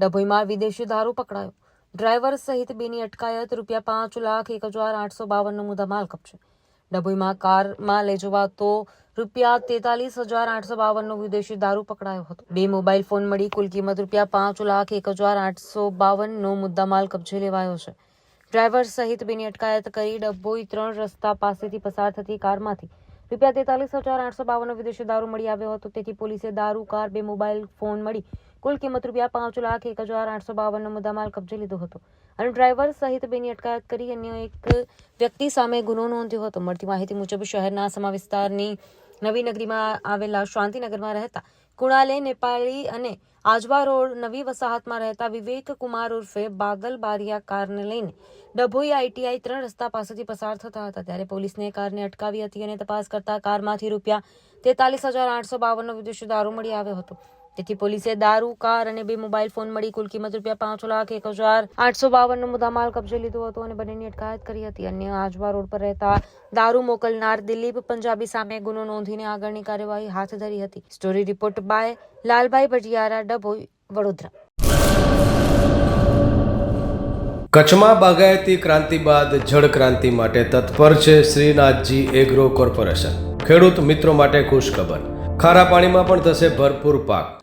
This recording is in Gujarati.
ડભોઈમાં વિદેશી દારૂ પકડાયો. ડ્રાઈવર સહિત બેની અટકાયત રૂપિયા પાંચ લાખ એક હજાર આઠસો બાવનનો મુદ્દામાલ કબજે ડભોઈમાં કારમાં લઈ જવાતો રૂપિયા તેતાલીસ હજાર આઠસો બાવનનો વિદેશી દારૂ પકડાયો હતો. બે મોબાઈલ ફોન મળી કુલ કિંમત રૂપિયા પાંચ લાખ એક હજાર આઠસો બાવનનો મુદ્દામાલ કબજે લેવાયો છે. ડ્રાઈવર સહિત બેની અટકાયત કરી ડભોઈ ત્રણ રસ્તા પાસેથી પસાર થતી કારમાંથી રૂપિયા તેતાલીસ હજાર આઠસો બાવનનો વિદેશી દારૂ મળી આવ્યો હતો. તેથી પોલીસે દારૂ, કાર, બે મોબાઈલ ફોન મળી કુલ કિંમત રૂપિયા પાંચ લાખ એક હજાર આઠસો બાવનનો મુદ્દામાલ કબજે લીધો હતો. અને ડ્રાઈવર સહિત બેની અટકાયત કરી અન્ય એક વ્યક્તિ સામે ગુનો નોંધ્યો હતો. મળતી માહિતી મુજબ શહેરના સમા વિસ્તારની નવી નગરીમાં આવેલા શાંતિનગરમાં રહેતા કુણાલે નેપાળી અને આજવા રોડ નવી વસાહતમાં રહેતા વિવેક કુમાર ઉર્ફે બાગલ બારિયા કારને લઈને ડભોઈ આઈટીઆઈ ત્રણ રસ્તા પાસેથી પસાર થતા હતા. ત્યારે પોલીસને કારને અટકાવી હતી અને તપાસ કરતા કારમાંથી રૂપિયા તેતાલીસ હજાર આઠસો બાવનનો વિદેશી દારૂ મળી આવ્યો હતો. તેથી પોલીસે દારૂ, કાર અને બે મોબાઈલ ફોન મળી કુલ કિંમત રૂપિયા પાંચ લાખ એક હજાર આઠસો બાવનનો મુદ્દામાલ કબજે લીધો હતો અને બંનેની અટકાયત કરી હતી. અન્ય આજવા રોડ પર રહેતા દારૂ મોકલનાર દિલીપ પંજાબી સામે ગુનો નોંધીને આગળની કાર્યવાહી હાથ ધરી હતી. Story report by Lalbhai Bhatiyara Dabhoi, Vadodara. કચ્છમાં બાગાયતી ક્રાંતિ બાદ જળ ક્રાંતિ માટે તત્પર છે શ્રીનાથજી એગ્રો કોર્પોરેશન. ખેડૂત મિત્રો માટે ખુશખબર. ખારા પાણીમાં પણ થશે ભરપૂર પાક.